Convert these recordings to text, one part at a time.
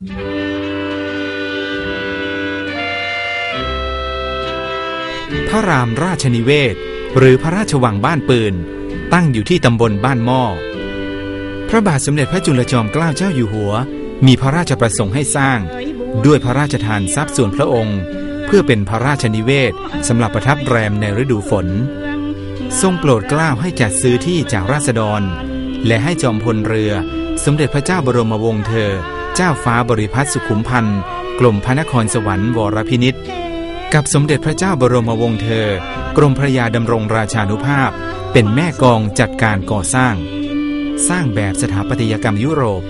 พระรามราชนิเวศ หรือพระราชวังบ้านปืน ตั้งอยู่ที่ตำบลบ้านหม้อ พระบาทสมเด็จพระจุลจอมเกล้าเจ้าอยู่หัว มีพระราชประสงค์ให้สร้าง ด้วยพระราชทานทรัพย์ส่วนพระองค์ เพื่อเป็นพระราชนิเวศสำหรับประทับแรมในฤดูฝน ทรงโปรดเกล้าให้จัดซื้อที่จากราษฎร และให้จอมพลเรือ สมเด็จพระเจ้าบรมวงศ์เธอ เจ้าฟ้าบริพัตรสุขุมพันธ์กรมพระนครสวรรค์วรพินิษกับสมเด็จพระเจ้าบรมวงศ์เธอ กรมพระยาดำรงราชานุภาพ เป็นแม่กองจัดการก่อสร้าง สร้างแบบสถาปัตยกรรมยุโรป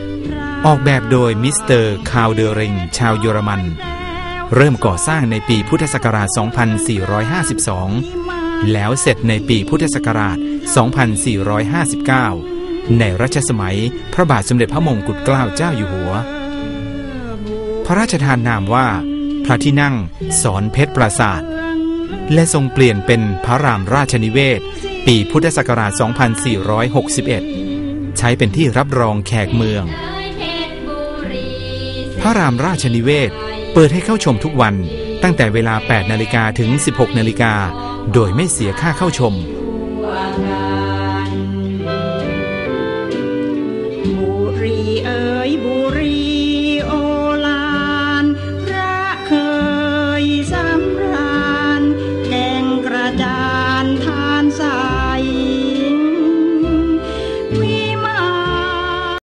ออกแบบโดยมิสเตอร์คาวเดริง ชาวเยอรมัน เริ่มก่อสร้างในปีพุทธศักราช 2452 แล้วเสร็จในปีพุทธศักราช 2459 ในรัชสมัยพระบาทสมเด็จพระมงกุฎเกล้าเจ้าอยู่หัว พระราชทานนามว่า พระที่นั่งสอนเพชรปราศาสตร์และทรงเปลี่ยนเป็นพระรามราชนิเวศ ปีพุทธศักราช 2461 ใช้เป็นที่รับรองแขกเมือง พระรามราชนิเวศ เปิดให้เข้าชมทุกวันตั้งแต่เวลา 8 นาฬิกาถึง 16 นาฬิกา โดยไม่เสียค่าเข้าชม บุรีเอ๋ยบุรี